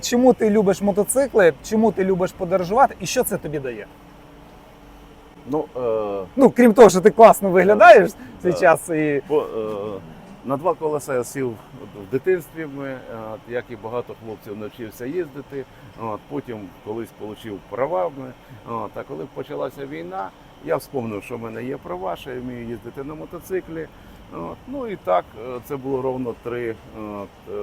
Чому ти любиш мотоцикли? Чому ти любиш подорожувати? І що це тобі дає? Ну, е, Ну, крім того, що ти класно виглядаєш в цей Да. час і Бо, е, на два колеса я сів в дитинстві, ми, е, от, як і багато хлопців навчився їздити. От, потім колись отримав права. Ми, от, а коли почалася війна, я вспомнив, що в мене є права, що я вмію їздити на мотоциклі. Ну і так, е, це було ровно три, е,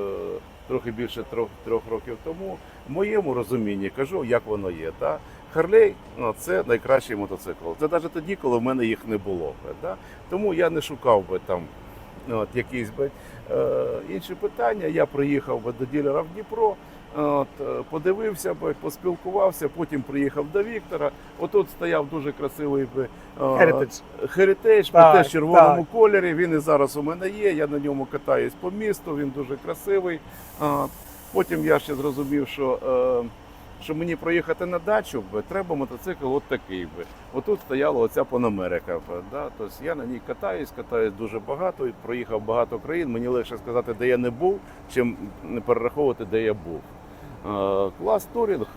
трохи більше трьох, трьох років тому. В моєму розумінні кажу, як воно є. Та? Харлей це найкращий мотоцикл. Це навіть тоді, коли в мене їх не було. Да? Тому я не шукав би там от, якісь е, інші питання. Я приїхав би до ділера в Дніпро, от, е, подивився би, поспілкувався, потім приїхав до Віктора. Отут стояв дуже красивий би, е. Heritage, теж в червоному так. кольорі. Він і зараз у мене є. Я на ньому катаюсь по місту, він дуже красивий. А, Потім я ще зрозумів, що, е, що мені проїхати на дачу, треба мотоцикл от такий. би. Отут стояла оця Панамерика. Да? Тобто я на ній катаюсь, катаюсь дуже багато, проїхав багато країн. Мені легше сказати, де я не був, чим не перераховувати, де я був. Е, Клас турінг,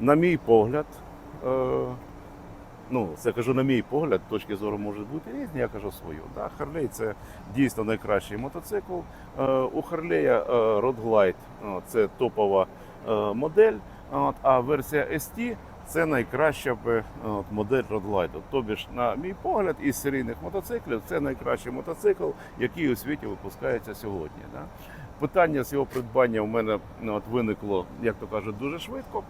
на мій погляд, е, ну, це кажу на мій погляд, точки зору можуть бути різні, я кажу свою. Да? Харлей це дійсно найкращий мотоцикл. Е, у Харлея е, це топова модель, от, а версія ST це найкраща е, от, модель Road Тобі ж, на мій погляд, із серійних мотоциклів це найкращий мотоцикл, який у світі випускається сьогодні. Да? Питання з його придбання у мене от, виникло, як то кажуть, дуже швидко.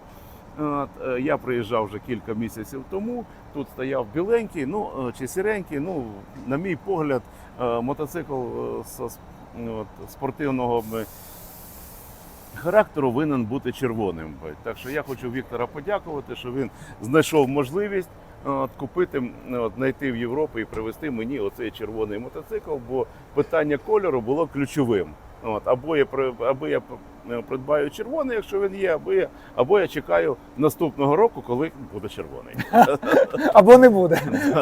От, е, я приїжджав вже кілька місяців тому. Тут стояв біленький, ну е, чи сіренький. Ну, на мій погляд, е, мотоцикл е, ну, от, спортивного характеру винен бути червоним. Так що я хочу Віктора подякувати, що він знайшов можливість е, от, купити, от, знайти в Європі і привезти мені оцей червоний мотоцикл, бо питання кольору було ключовим. От, або я або я е, придбаю червоний, якщо він є, або я, або я чекаю наступного року, коли буде червоний. або не буде.